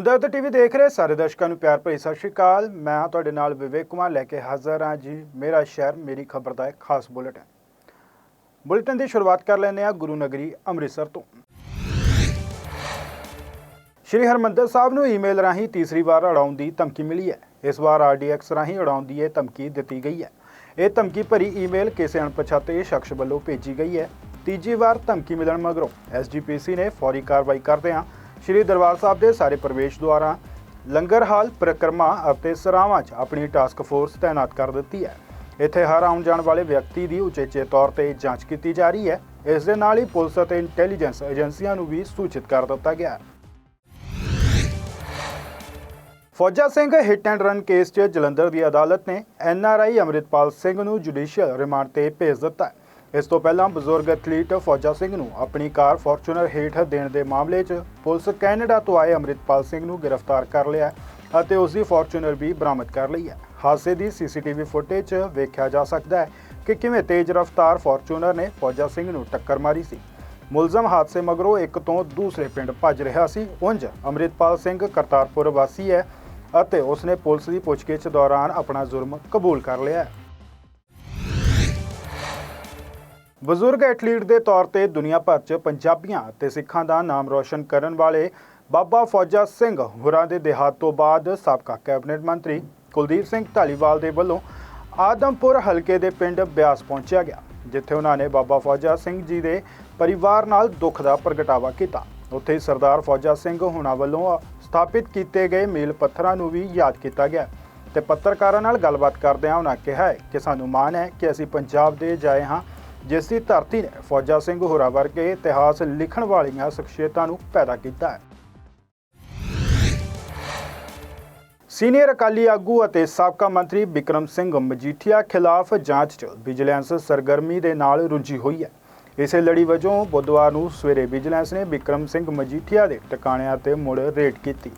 ਹਮਦਰਦ TV ਦੇਖ ਰਹੇ ਸਾਰੇ ਦਰਸ਼ਕਾਂ ਨੂੰ ਪਿਆਰ ਭਰੀ ਸਤਿ ਸ਼੍ਰੀ ਅਕਾਲ। ਮੈਂ ਹਾਂ ਤੁਹਾਡੇ ਨਾਲ ਵਿਵੇਕ ਕੁਮਾਰ ਲੈ ਕੇ ਹਾਜ਼ਰ ਹਾਂ ਜੀ। ਮੇਰਾ ਸ਼ਹਿਰ, ਮੇਰੀ ਖਬਰ ਦਾ ਇੱਕ ਖਾਸ ਬੁਲੇਟਿਨ। ਬੁਲੇਟਿਨ ਦੀ ਸ਼ੁਰੂਆਤ ਕਰ ਲੈਂਦੇ ਹਾਂ ਗੁਰੂ ਨਗਰੀ ਅੰਮ੍ਰਿਤਸਰ ਤੋਂ। ਸ਼੍ਰੀ ਹਰਮੰਦਰ ਸਾਹਿਬ ਨੂੰ ਈਮੇਲ ਰਾਹੀਂ ਤੀਸਰੀ ਵਾਰ ਉਡਾਉਣ ਦੀ ਧਮਕੀ ਮਿਲੀ ਹੈ। ਇਸ ਵਾਰ ਆਰਡੀਐਕਸ ਰਾਹੀਂ ਉਡਾਉਣ ਦੀ ਇਹ ਧਮਕੀ ਦਿੱਤੀ ਗਈ ਹੈ। ਇਹ ਧਮਕੀ ਭਰੀ ਈਮੇਲ ਕਿਸੇ ਅਣਪਛਾਤੇ ਸ਼ਖਸ ਵੱਲੋਂ ਭੇਜੀ ਗਈ ਹੈ। ਤੀਜੀ ਵਾਰ ਧਮਕੀ ਮਿਲਣ ਮਗਰੋਂ ਐਸਜੀਪੀਸੀ ਨੇ ਫੌਰੀ ਕਾਰਵਾਈ ਕਰਦਿਆਂ ਸ਼੍ਰੀ ਦਰਬਾਰ ਸਾਹਿਬ ਦੇ ਸਾਰੇ ਪ੍ਰਵੇਸ਼ ਦੁਆਰਾਂ, ਲੰਗਰ ਹਾਲ, ਪ੍ਰਕਰਮਾ ਅਤੇ ਸਰਾਵਾਂ 'ਚ ਆਪਣੀ ਟਾਸਕ ਫੋਰਸ ਤਾਇਨਾਤ ਕਰ ਦਿੱਤੀ ਹੈ। ਇੱਥੇ ਹਰ ਆਉਣ ਜਾਣ ਵਾਲੇ ਵਿਅਕਤੀ ਦੀ ਉਚੇਚੇ ਤੌਰ ਤੇ ਜਾਂਚ ਕੀਤੀ ਜਾ ਰਹੀ ਹੈ। ਇਸ ਦੇ ਨਾਲ ਹੀ ਪੁਲਿਸ ਅਤੇ ਇੰਟੈਲੀਜੈਂਸ ਏਜੰਸੀਆਂ ਨੂੰ ਵੀ ਸੂਚਿਤ ਕਰ ਦਿੱਤਾ ਗਿਆ ਹੈ। Fauja Singh hit and run case 'ਚ ਜਲੰਧਰ ਦੀ ਅਦਾਲਤ ਨੇ ਐਨਆਰਆਈ ਅਮਰਿਤਪਾਲ ਸਿੰਘ ਨੂੰ ਜੁਡੀਸ਼ੀਅਲ ਰਿਮਾਂਡ ਤੇ ਭੇਜ ਦਿੱਤਾ ਹੈ। ਇਸ ਤੋਂ ਪਹਿਲਾਂ ਬਜ਼ੁਰਗ ਐਥਲੀਟ ਫੌਜਾ ਸਿੰਘ ਨੂੰ ਆਪਣੀ ਕਾਰ ਫੋਰਚੂਨਰ ਹੇਠ ਦੇਣ ਦੇ ਮਾਮਲੇ 'ਚ ਪੁਲਿਸ ਕੈਨੇਡਾ ਤੋਂ ਆਏ ਅਮਰਿਤਪਾਲ ਸਿੰਘ ਨੂੰ ਗ੍ਰਿਫਤਾਰ ਕਰ ਲਿਆ ਅਤੇ ਉਸ ਦੀ ਫੋਰਚੂਨਰ ਵੀ ਬਰਾਮਦ ਕਰ ਲਈ ਹੈ। ਹਾਦਸੇ ਦੀ ਸੀਸੀਟੀਵੀ ਫੁਟੇਜ 'ਚ ਵੇਖਿਆ ਜਾ ਸਕਦਾ ਹੈ ਕਿ ਕਿਵੇਂ ਤੇਜ਼ ਰਫ਼ਤਾਰ ਫੋਰਚੂਨਰ ਨੇ ਫੌਜਾ ਸਿੰਘ ਨੂੰ ਟੱਕਰ ਮਾਰੀ ਸੀ। ਮੁਲਜ਼ਮ ਹਾਦਸੇ ਮਗਰੋਂ ਇੱਕ ਤੋਂ ਦੂਸਰੇ ਪਿੰਡ ਭੱਜ ਰਿਹਾ ਸੀ। ਉਂਝ ਅਮਰਿਤਪਾਲ ਸਿੰਘ ਕਰਤਾਰਪੁਰ ਵਾਸੀ ਹੈ ਅਤੇ ਉਸਨੇ ਪੁਲਿਸ ਦੀ ਪੁੱਛਗਿੱਛ ਦੌਰਾਨ ਆਪਣਾ ਜੁਰਮ ਕਬੂਲ ਕਰ ਲਿਆ ਬਜ਼ੁਰਗ ਐਥਲੀਟ ਦੇ ਤੌਰ ਤੇ ਦੁਨੀਆ ਭਰ 'ਚ ਪੰਜਾਬੀਆਂ ਤੇ ਸਿੱਖਾਂ ਦਾ ਨਾਮ ਰੌਸ਼ਨ ਕਰਨ ਵਾਲੇ ਬਾਬਾ ਫੌਜਾ ਸਿੰਘ ਹੁਰਾਂ ਦੇ ਦੇਹਾਤ ਤੋਂ ਬਾਅਦ ਸਾਬਕਾ ਕੈਬਨਿਟ ਮੰਤਰੀ ਕੁਲਦੀਪ ਸਿੰਘ ਢਾਲੀਵਾਲ ਦੇ ਵੱਲੋਂ ਆਦਮਪੁਰ ਹਲਕੇ ਦੇ ਪਿੰਡ ਬਿਆਸ ਪਹੁੰਚਿਆ ਗਿਆ, ਜਿੱਥੇ ਉਹਨਾਂ ਨੇ ਬਾਬਾ ਫੌਜਾ ਸਿੰਘ ਜੀ ਦੇ ਪਰਿਵਾਰ ਨਾਲ ਦੁੱਖ ਦਾ ਪ੍ਰਗਟਾਵਾ ਕੀਤਾ। ਉੱਥੇ ਹੀ ਸਰਦਾਰ ਫੌਜਾ ਸਿੰਘ ਹੁਣਾਂ ਵੱਲੋਂ ਸਥਾਪਿਤ ਕੀਤੇ ਗਏ ਮੀਲ ਪੱਥਰਾਂ ਨੂੰ ਵੀ ਯਾਦ ਕੀਤਾ ਗਿਆ ਤੇ ਪੱਤਰਕਾਰਾਂ ਨਾਲ ਗੱਲਬਾਤ ਕਰਦਿਆਂ ਉਹਨਾਂ ਕਿਹਾ ਹੈ ਕਿ ਸਾਨੂੰ ਮਾਣ ਹੈ ਕਿ ਅਸੀਂ ਪੰਜਾਬ ਦੇ ਜਾਏ ਹਾਂ ਜਿਸ ਦੀ ਧਰਤੀ ਨੇ ਫੌਜਾ ਸਿੰਘ ਹੋਰਾਂ ਵਰਗੇ ਇਤਿਹਾਸ ਲਿਖਣ ਵਾਲੀਆਂ ਸ਼ਖਸੀਅਤਾਂ ਨੂੰ ਪੈਦਾ ਕੀਤਾ ਹੈ। ਸੀਨੀਅਰ ਅਕਾਲੀ ਆਗੂ ਅਤੇ ਸਾਬਕਾ ਮੰਤਰੀ ਬਿਕਰਮ ਸਿੰਘ ਮਜੀਠੀਆ ਖਿਲਾਫ ਜਾਂਚ 'ਚ ਵਿਜੀਲੈਂਸ ਸਰਗਰਮੀ ਦੇ ਨਾਲ ਰੁੱਝੀ ਹੋਈ ਹੈ। ਇਸੇ ਲੜੀ ਵਜੋਂ ਬੁੱਧਵਾਰ ਨੂੰ ਸਵੇਰੇ ਵਿਜੀਲੈਂਸ ਨੇ ਬਿਕਰਮ ਸਿੰਘ ਮਜੀਠੀਆ ਦੇ ਟਿਕਾਣਿਆਂ ਤੇ ਮੁੜ ਰੇਡ ਕੀਤੀ।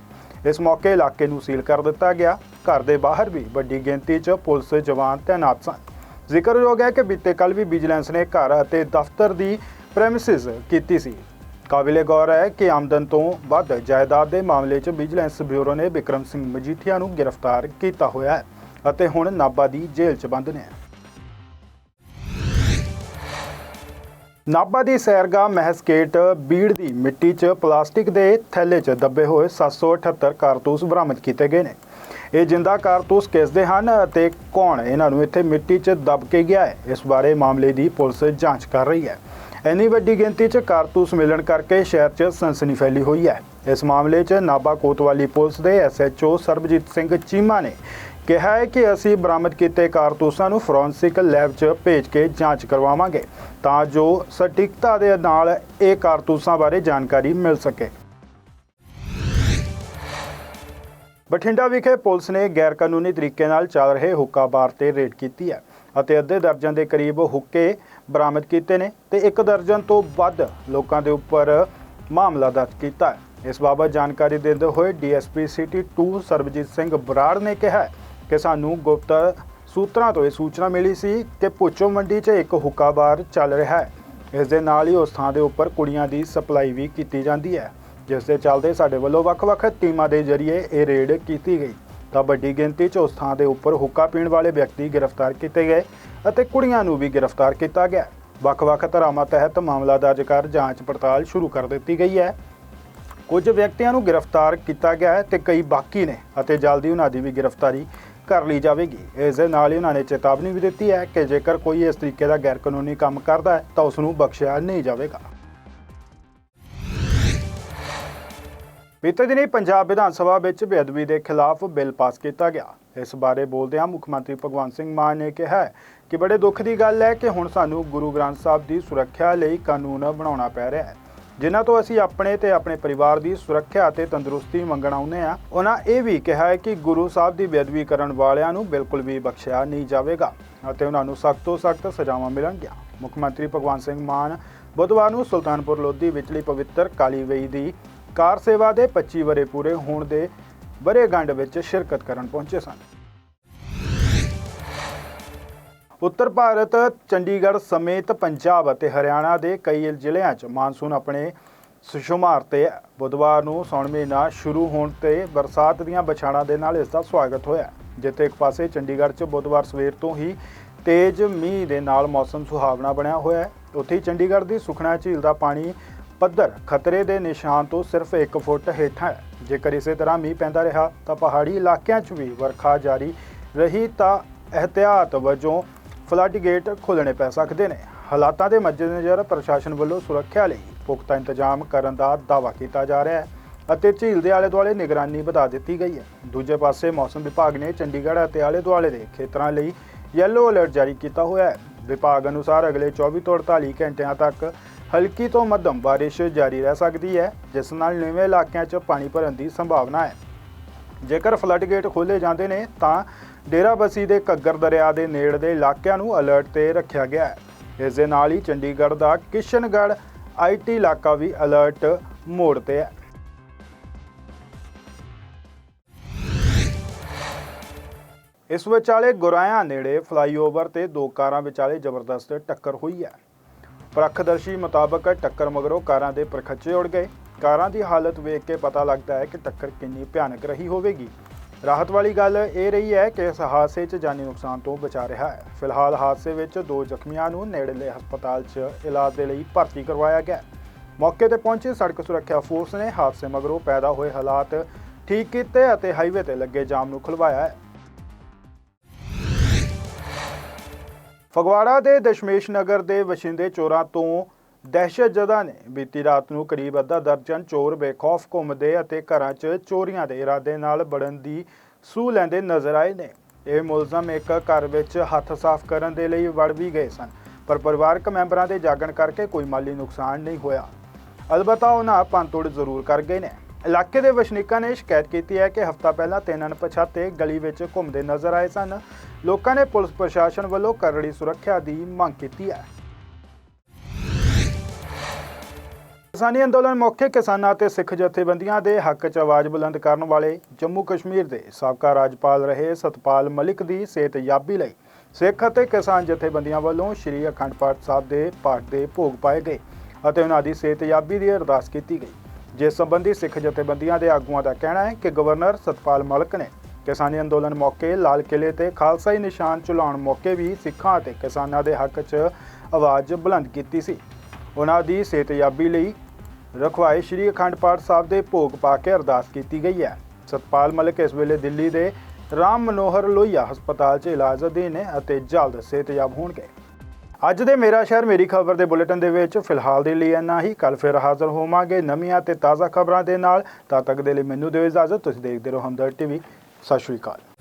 ਇਸ ਮੌਕੇ ਇਲਾਕੇ ਨੂੰ ਸੀਲ ਕਰ ਦਿੱਤਾ ਗਿਆ। ਘਰ ਦੇ ਬਾਹਰ ਵੀ ਵੱਡੀ ਗਿਣਤੀ 'ਚ ਪੁਲਿਸ ਜਵਾਨ ਤਾਇਨਾਤ ਸਨ। ਜ਼ਿਕਰਯੋਗ ਹੈ ਕਿ ਬੀਤੇ ਕੱਲ ਵੀ ਵਿਜੀਲੈਂਸ ਨੇ ਘਰ ਅਤੇ ਦਫ਼ਤਰ ਦੀ ਪ੍ਰੈਮਿਸਿਸ ਕੀਤੀ ਸੀ। ਕਾਬਿਲੇ ਗੌਰ ਹੈ ਕਿ ਆਮਦਨ ਤੋਂ ਵੱਧ ਜਾਇਦਾਦ ਦੇ ਮਾਮਲੇ 'ਚ ਵਿਜੀਲੈਂਸ ਬਿਊਰੋ ਨੇ ਬਿਕਰਮ ਸਿੰਘ ਮਜੀਠੀਆ ਨੂੰ ਗ੍ਰਿਫਤਾਰ ਕੀਤਾ ਹੋਇਆ ਹੈ ਅਤੇ ਹੁਣ ਨਾਭਾ ਦੀ ਜੇਲ੍ਹ 'ਚ ਬੰਦ ਨੇ। ਨਾਭਾ ਦੀ ਸੈਰਗਾ ਮਹਿਸਕੇਟ ਬੀੜ ਦੀ ਮਿੱਟੀ 'ਚ ਪਲਾਸਟਿਕ ਦੇ ਥੈਲੇ 'ਚ ਦੱਬੇ ਹੋਏ 778 ਕਾਰਤੂਸ ਬਰਾਮਦ ਕੀਤੇ ਗਏ ਨੇ। ਇਹ ਜਿੰਦਾ ਕਾਰਤੂਸ ਕਿਸ ਦੇ ਹਨ ਅਤੇ ਕੌਣ? ਇਹਨਾਂ ਨੂੰ ਇੱਥੇ ਮਿੱਟੀ 'ਚ ਦੱਬ ਕੇ ਗਿਆ ਹੈ। ਇਸ ਬਾਰੇ ਮਾਮਲੇ ਦੀ ਪੁਲਿਸ ਜਾਂਚ ਕਰ ਰਹੀ ਹੈ। ਇੰਨੀ ਵੱਡੀ ਗਿਣਤੀ 'ਚ ਕਾਰਤੂਸ ਮਿਲਣ ਕਰਕੇ ਸ਼ਹਿਰ 'ਚ ਸਨਸਨੀ ਫੈਲੀ ਹੋਈ ਹੈ। ਇਸ ਮਾਮਲੇ 'ਚ ਨਾਭਾ ਕੋਤਵਾਲੀ ਪੁਲਿਸ ਦੇ ਐਸਐਚਓ ਸਰਬਜੀਤ ਸਿੰਘ ਚੀਮਾ ਨੇ ਕਿਹਾ ਹੈ ਕਿ ਅਸੀਂ ਬਰਾਮਦ ਕੀਤੇ ਕਾਰਤੂਸਾਂ ਨੂੰ ਫੋਰੈਂਸਿਕ ਲੈਬ 'ਚ ਭੇਜ ਕੇ ਜਾਂਚ ਕਰਵਾਵਾਂਗੇ ਤਾਂ ਜੋ ਸਟੀਕਤਾ ਦੇ ਨਾਲ ਇਹ ਕਾਰਤੂਸਾਂ ਬਾਰੇ ਜਾਣਕਾਰੀ ਮਿਲ ਸਕੇ। ਬਠਿੰਡਾ ਵਿਖੇ ਪੁਲਿਸ ਨੇ ਗੈਰ ਕਾਨੂੰਨੀ ਤਰੀਕੇ ਨਾਲ ਚੱਲ ਰਹੇ ਹੁੱਕਾ ਬਾਰ ਤੇ ਰੇਡ ਕੀਤੀ ਹੈ ਅਤੇ ਅੱਧੇ ਦਰਜਨ ਦੇ ਕਰੀਬ ਹੁੱਕੇ ਬਰਾਮਦ ਕੀਤੇ ਨੇ ਤੇ ਇੱਕ ਦਰਜਨ ਤੋਂ ਵੱਧ ਲੋਕਾਂ ਦੇ ਉੱਪਰ ਮਾਮਲਾ ਦਰਜ ਕੀਤਾ ਹੈ। ਇਸ ਬਾਬਤ ਜਾਣਕਾਰੀ ਦਿੰਦੇ ਹੋਏ ਡੀਐਸਪੀ ਸਿਟੀ 2 ਸਰਬਜੀਤ ਸਿੰਘ ਬਰਾੜ ਨੇ ਕਿਹਾ ਕਿ ਸਾਨੂੰ ਗੁਪਤ ਸੂਤਰਾਂ ਤੋਂ ਇਹ ਸੂਚਨਾ ਮਿਲੀ ਸੀ ਕਿ ਪੁੱਚੋ ਮੰਡੀ 'ਚ ਇੱਕ ਹੁੱਕਾ ਬਾਰ ਚੱਲ ਰਿਹਾ ਹੈ। ਇਸ ਦੇ ਨਾਲ ਹੀ ਉਸ ਥਾਂ ਦੇ ਉੱਪਰ ਕੁੜੀਆਂ ਦੀ ਸਪਲਾਈ ਵੀ ਕੀਤੀ ਜਾਂਦੀ ਹੈ। ਜਿਸ ਦੇ ਚੱਲਦੇ ਸਾਡੇ ਵੱਲੋਂ ਵੱਖ-ਵੱਖ ਟੀਮਾਂ ਦੇ ਜ਼ਰੀਏ ਇਹ ਰੇਡ ਕੀਤੀ ਗਈ। ਤਾਂ ਵੱਡੀ ਗਿਣਤੀ 'ਚ ਉਸ ਥਾਂ ਦੇ ਉੱਪਰ ਹੁੱਕਾ ਪੀਣ ਵਾਲੇ ਵਿਅਕਤੀ ਗ੍ਰਿਫਤਾਰ ਕੀਤੇ ਗਏ ਅਤੇ ਕੁੜੀਆਂ ਨੂੰ ਵੀ ਗ੍ਰਿਫਤਾਰ ਕੀਤਾ ਗਿਆ। ਵੱਖ-ਵੱਖ ਧਾਰਾਵਾਂ ਤਹਿਤ ਮਾਮਲਾ ਦਰਜ ਕਰ ਜਾਂਚ ਪੜਤਾਲ ਸ਼ੁਰੂ ਕਰ ਦਿੱਤੀ ਗਈ ਹੈ। ਕੁਝ ਵਿਅਕਤੀਆਂ ਨੂੰ ਗ੍ਰਿਫਤਾਰ ਕੀਤਾ ਗਿਆ ਹੈ ਤੇ ਕਈ ਬਾਕੀ ਨੇ ਅਤੇ ਜਲਦੀ ਉਹਨਾਂ ਦੀ ਵੀ ਗ੍ਰਿਫਤਾਰੀ ਕਰ ਲਈ ਜਾਵੇਗੀ। ਇਸ ਦੇ ਨਾਲ ਹੀ ਉਹਨਾਂ ਨੇ ਚੇਤਾਵਨੀ ਵੀ ਦਿੱਤੀ ਹੈ ਕਿ ਜੇਕਰ ਕੋਈ ਇਸ ਤਰੀਕੇ ਦਾ ਗੈਰ ਕਾਨੂੰਨੀ ਕੰਮ ਕਰਦਾ ਹੈ ਤਾਂ ਉਸ ਨੂੰ ਬਖਸ਼ਿਆ ਨਹੀਂ ਜਾਵੇਗਾ। ਬੀਤੇ ਦਿਨੀ ਪੰਜਾਬ ਵਿਧਾਨ ਸਭਾ ਵਿੱਚ ਬੇਅਦਬੀ ਦੇ ਖਿਲਾਫ ਬਿੱਲ ਪਾਸ ਕੀਤਾ ਗਿਆ। ਇਸ ਬਾਰੇ ਬੋਲਦਿਆਂ ਮੁੱਖ ਮੰਤਰੀ ਭਗਵੰਤ ਸਿੰਘ ਮਾਨ ਨੇ ਕਿਹਾ ਕਿ ਬੜੇ ਦੁੱਖ ਦੀ ਗੱਲ ਹੈ ਕਿ ਹੁਣ ਸਾਨੂੰ ਗੁਰੂ ਗ੍ਰੰਥ ਸਾਹਿਬ ਦੀ ਸੁਰੱਖਿਆ ਲਈ ਕਾਨੂੰਨ ਬਣਾਉਣਾ ਪੈ ਰਿਹਾ ਹੈ। ਜਿਨ੍ਹਾਂ ਤੋਂ ਅਸੀਂ ਆਪਣੇ ਤੇ ਆਪਣੇ ਪਰਿਵਾਰ ਦੀ ਸੁਰੱਖਿਆ ਅਤੇ ਤੰਦਰੁਸਤੀ ਮੰਗਣ ਆਉਂਦੇ ਆ ਉਹਨਾਂ ਇਹ ਵੀ ਕਿਹਾ ਹੈ ਕਿ ਗੁਰੂ ਸਾਹਿਬ ਦੀ ਬੇਅਦਬੀ ਕਰਨ ਵਾਲਿਆਂ ਨੂੰ ਬਿਲਕੁਲ ਵੀ ਬਖਸ਼ਿਆ ਨਹੀਂ ਜਾਵੇਗਾ ਅਤੇ ਉਹਨਾਂ ਨੂੰ ਸਖਤ ਤੋਂ ਸਖਤ ਸਜ਼ਾਵਾਂ ਮਿਲਣਗੀਆਂ। ਮੁੱਖ ਮੰਤਰੀ ਭਗਵੰਤ ਸਿੰਘ ਮਾਨ ਬੁੱਧਵਾਰ ਨੂੰ ਸੁਲਤਾਨਪੁਰ ਲੋਧੀ ਵਿਚਲੀ ਪਵਿੱਤਰ ਕਾਲੀ ਦੀ ਕਾਰ ਸੇਵਾ ਦੇ 25 ਵਰੇ ਪੂਰੇ ਹੋਣ ਦੇ ਬਰੇਗੰਡ ਵਿੱਚ ਸ਼ਿਰਕਤ ਕਰਨ ਪਹੁੰਚੇ ਸਨ ਉੱਤਰ ਭਾਰਤ, ਚੰਡੀਗੜ੍ਹ ਸਮੇਤ ਪੰਜਾਬ ਅਤੇ ਹਰਿਆਣਾ ਦੇ ਕਈ ਜ਼ਿਲ੍ਹਿਆਂ 'ਚ ਮਾਨਸੂਨ ਆਪਣੇ ਸੁਸ਼ੁਮਾਰ ਤੇ ਹੈ। ਬੁੱਧਵਾਰ ਨੂੰ ਸੌਣ ਮਹੀਨਾ ਸ਼ੁਰੂ ਹੋਣ ਤੇ ਬਰਸਾਤ ਦੀਆਂ ਬਛਾੜਾਂ ਦੇ ਨਾਲ ਇਸ ਦਾ ਸਵਾਗਤ ਹੋਇਆ ਜਿੱਥੇ ਇੱਕ ਪਾਸੇ ਚੰਡੀਗੜ੍ਹ 'ਚ ਬੁੱਧਵਾਰ ਸਵੇਰ ਤੋਂ ਹੀ ਤੇਜ਼ ਮੀਂਹ ਦੇ ਨਾਲ ਮੌਸਮ ਸੁਹਾਵਣਾ ਬਣਿਆ ਹੋਇਆ ਹੈ ਉੱਥੇ ਹੀ ਚੰਡੀਗੜ੍ਹ ਦੀ ਸੁਖਨਾ ਝੀਲ ਦਾ ਪਾਣੀ ਪੱਧਰ ਖਤਰੇ ਦੇ ਨਿਸ਼ਾਨ ਤੋਂ ਸਿਰਫ 1 ਫੁੱਟ ਹੇਠਾਂ ਹੈ। ਜੇਕਰ ਇਸੇ ਤਰ੍ਹਾਂ ਮੀਂਹ ਪੈਂਦਾ ਰਿਹਾ, ਤਾਂ ਪਹਾੜੀ ਇਲਾਕਿਆਂ 'ਚ ਵੀ ਵਰਖਾ ਜਾਰੀ ਰਹੀ ਤਾਂ ਅਹਤਿਆਤ ਵਜੋਂ ਫਲੱਡ ਗੇਟ ਖੋਲ੍ਹਣੇ ਪੈ ਸਕਦੇ ਨੇ। ਹਾਲਾਤਾਂ ਦੇ ਮੱਦੇਨਜ਼ਰ ਪ੍ਰਸ਼ਾਸਨ ਵੱਲੋਂ ਸੁਰੱਖਿਆ ਲਈ ਪੁਖਤਾ ਇੰਤਜ਼ਾਮ ਕਰਨ ਦਾ ਦਾਅਵਾ ਕੀਤਾ ਜਾ ਰਿਹਾ ਹੈ ਅਤੇ ਝੀਲ ਦੇ ਆਲੇ-ਦੁਆਲੇ ਨਿਗਰਾਨੀ ਵਧਾ ਦਿੱਤੀ ਗਈ ਹੈ। ਦੂਜੇ ਪਾਸੇ ਮੌਸਮ ਵਿਭਾਗ ਨੇ ਚੰਡੀਗੜ੍ਹ ਅਤੇ ਆਲੇ-ਦੁਆਲੇ ਦੇ ਖੇਤਰਾਂ ਲਈ ਯੈਲੋ ਅਲਰਟ ਜਾਰੀ ਕੀਤਾ ਹੋਇਆ ਹੈ। ਵਿਭਾਗ ਅਨੁਸਾਰ ਅਗਲੇ 24 ਤੋਂ 48 ਘੰਟਿਆਂ ਤੱਕ ਹਲਕੀ ਤੋਂ ਮੱਧਮ ਬਾਰਿਸ਼ ਜਾਰੀ ਰਹਿ ਸਕਦੀ ਹੈ, ਜਿਸ ਨਾਲ ਨੀਵੇਂ ਇਲਾਕਿਆਂ 'ਚ ਪਾਣੀ ਭਰਨ ਦੀ ਸੰਭਾਵਨਾ ਹੈ। ਜੇਕਰ ਫਲੱਡ ਗੇਟ ਖੋਲੇ ਜਾਂਦੇ ਨੇ, ਤਾਂ ਡੇਰਾਬੱਸੀ ਦੇ ਘੱਗਰ ਦਰਿਆ ਦੇ ਨੇੜੇ ਦੇ ਇਲਾਕਿਆਂ ਨੂੰ ਅਲਰਟ ਤੇ ਰੱਖਿਆ ਗਿਆ ਹੈ। ਇਸ ਦੇ ਨਾਲ ਹੀ ਚੰਡੀਗੜ੍ਹ ਦਾ ਕਿਸ਼ਨਗੜ੍ਹ ਆਈਟੀ ਇਲਾਕਾ ਵੀ ਅਲਰਟ ਮੋੜ ਤੇ ਹੈ। ਇਸ ਵਿਚਾਲੇ ਗੁਰਾਇਆਂ ਨੇੜੇ ਫਲਾਈਓਵਰ ਤੇ ਦੋ ਕਾਰਾਂ ਵਿਚਾਲੇ ਜ਼ਬਰਦਸਤ ਟੱਕਰ ਹੋਈ ਹੈ। ਪ੍ਰਖਦਰਸ਼ੀ ਮੁਤਾਬਕ ਟੱਕਰ ਮਗਰੋਂ ਕਾਰਾਂ ਦੇ ਪਰਖੱਚੇ ਉੜ ਗਏ। ਕਾਰਾਂ ਦੀ ਹਾਲਤ ਵੇਖ ਕੇ ਪਤਾ ਲੱਗਦਾ ਹੈ ਕਿ ਟੱਕਰ ਕਿੰਨੀ ਭਿਆਨਕ ਰਹੀ ਹੋਵੇਗੀ। ਰਾਹਤ ਵਾਲੀ ਗੱਲ ਇਹ ਰਹੀ ਹੈ ਕਿ ਇਸ ਹਾਦਸੇ 'ਚ ਜਾਨੀ ਨੁਕਸਾਨ ਤੋਂ ਬਚਾ ਰਿਹਾ ਹੈ। ਫਿਲਹਾਲ ਹਾਦਸੇ ਵਿੱਚ ਦੋ ਜ਼ਖਮੀਆਂ ਨੂੰ ਨੇੜਲੇ ਹਸਪਤਾਲ 'ਚ ਇਲਾਜ ਦੇ ਲਈ ਭਰਤੀ ਕਰਵਾਇਆ ਗਿਆ ਮੌਕੇ ਤੇ ਪਹੁੰਚੇ ਸੜਕ ਸੁਰੱਖਿਆ ਫੋਰਸ ਨੇ ਹਾਦਸੇ ਮਗਰੋਂ ਪੈਦਾ ਹੋਏ ਹਾਲਾਤ ਠੀਕ ਕੀਤੇ ਅਤੇ ਹਾਈਵੇ ਤੇ ਲੱਗੇ ਜਾਮ ਨੂੰ ਖੁਲਵਾਇਆ ਹੈ। ਫਗਵਾੜਾ ਦੇ ਦਸ਼ਮੇਸ਼ ਨਗਰ ਦੇ ਵਸਿੰਦੇ ਚੋਰਾਂ ਤੋਂ ਦਹਿਸ਼ਤਜ਼ਦਾ ਨੇ। ਬੀਤੀ ਰਾਤ ਨੂੰ ਕਰੀਬ ਅੱਧਾ ਦਰਜਨ ਚੋਰ ਬੇਖੌਫ ਘੁੰਮਦੇ ਅਤੇ ਘਰਾਂ 'ਚ ਚੋਰੀਆਂ ਦੇ ਇਰਾਦੇ ਨਾਲ ਵੜਨ ਦੀ ਸੂਹ ਲੈਂਦੇ ਨਜ਼ਰ ਆਏ ਨੇ। ਇਹ ਮੁਲਜ਼ਮ ਇੱਕ ਘਰ ਵਿੱਚ ਹੱਥ ਸਾਫ਼ ਕਰਨ ਦੇ ਲਈ ਵੜ ਵੀ ਗਏ ਸਨ, ਪਰ ਪਰਿਵਾਰਕ ਮੈਂਬਰਾਂ ਦੇ ਜਾਗਣ ਕਰਕੇ ਕੋਈ ਮਾਲੀ ਨੁਕਸਾਨ ਨਹੀਂ ਹੋਇਆ। ਅਲਬਤਾ ਉਹਨਾਂ ਭੰਨਤੋੜ ਜ਼ਰੂਰ ਕਰ ਗਏ ਨੇ। ਇਲਾਕੇ ਦੇ ਵਸਨੀਕਾਂ ਨੇ ਸ਼ਿਕਾਇਤ ਕੀਤੀ ਹੈ ਕਿ ਹਫ਼ਤਾ ਪਹਿਲਾਂ ਤਿੰਨ ਅਣਪਛਾਤੇ ਗਲੀ ਵਿੱਚ ਘੁੰਮਦੇ ਨਜ਼ਰ ਆਏ ਸਨ। ਲੋਕਾਂ ਨੇ ਪੁਲਿਸ ਪ੍ਰਸ਼ਾਸਨ ਵੱਲੋਂ ਕਰੜੀ ਸੁਰੱਖਿਆ ਦੀ ਮੰਗ ਕੀਤੀ ਹੈ। ਕਿਸਾਨੀ ਅੰਦੋਲਨ ਮੌਕੇ ਕਿਸਾਨਾਂ ਅਤੇ ਸਿੱਖ ਜਥੇਬੰਦੀਆਂ ਦੇ ਹੱਕ 'ਚ ਆਵਾਜ਼ ਬੁਲੰਦ ਕਰਨ ਵਾਲੇ ਜੰਮੂ ਕਸ਼ਮੀਰ ਦੇ ਸਾਬਕਾ ਰਾਜਪਾਲ ਰਹੇ ਸਤਪਾਲ ਮਲਿਕ ਦੀ ਸਿਹਤਯਾਬੀ ਲਈ ਸਿੱਖ ਅਤੇ ਕਿਸਾਨ ਜਥੇਬੰਦੀਆਂ ਵੱਲੋਂ ਸ੍ਰੀ ਅਖੰਡ ਪਾਠ ਸਾਹਿਬ ਦੇ ਪਾਠ ਦੇ ਭੋਗ ਪਾਏ ਗਏ ਅਤੇ ਉਹਨਾਂ ਦੀ ਸਿਹਤਯਾਬੀ ਦੀ ਅਰਦਾਸ ਕੀਤੀ ਗਈ। ਜਿਸ ਸੰਬੰਧੀ ਸਿੱਖ ਜਥੇਬੰਦੀਆਂ ਦੇ ਆਗੂਆਂ ਦਾ ਕਹਿਣਾ ਹੈ ਕਿ ਗਵਰਨਰ ਸਤਪਾਲ ਮਲਕ ਨੇ ਕਿਸਾਨੀ ਅੰਦੋਲਨ ਮੌਕੇ ਲਾਲ ਕਿਲੇ ਤੇ ਖਾਲਸਾਈ ਨਿਸ਼ਾਨ ਝੁਲਾਉਣ ਮੌਕੇ ਵੀ ਸਿੱਖਾਂ ਅਤੇ ਕਿਸਾਨਾਂ ਦੇ ਹੱਕ 'ਚ ਆਵਾਜ਼ ਬੁਲੰਦ ਕੀਤੀ ਸੀ। ਉਹਨਾਂ ਦੀ ਸਿਹਤਯਾਬੀ ਲਈ ਰਖਵਾਏ ਸ਼੍ਰੀ ਅਖੰਡ ਪਾਠ ਸਾਹਿਬ ਦੇ ਭੋਗ ਪਾ ਕੇ ਅਰਦਾਸ ਕੀਤੀ ਗਈ ਹੈ। ਸਤਪਾਲ ਮਲਿਕ ਇਸ ਵੇਲੇ ਦਿੱਲੀ ਦੇ ਰਾਮ ਮਨੋਹਰ ਲੋਹੀਆ ਹਸਪਤਾਲ 'ਚ ਇਲਾਜ ਅਧੀਨ ਨੇ ਅਤੇ ਜਲਦ ਸਿਹਤਯਾਬ ਹੋਣਗੇ। ਅੱਜ ਦੇ ਮੇਰਾ ਸ਼ਹਿਰ, ਮੇਰੀ ਖਬਰ ਦੇ ਬੁਲੇਟਿਨ ਦੇ ਵਿੱਚ ਫਿਲਹਾਲ ਦੇ ਲਈ ਇੰਨਾ ਹੀ। ਕੱਲ ਫਿਰ ਹਾਜ਼ਰ ਹੋਵਾਂਗੇ ਨਵੀਆਂ ਤੇ ਤਾਜ਼ਾ ਖਬਰਾਂ ਦੇ ਨਾਲ। ਤਦ ਤੱਕ ਦੇ ਲਈ ਮੈਨੂੰ ਦਿਓ ਇਜਾਜ਼ਤ। ਤੁਸੀਂ ਦੇਖਦੇ ਰਹੋ ਹਮਦਰ ਟੀਵੀ। ਸਤਿ ਸ਼੍ਰੀ ਅਕਾਲ।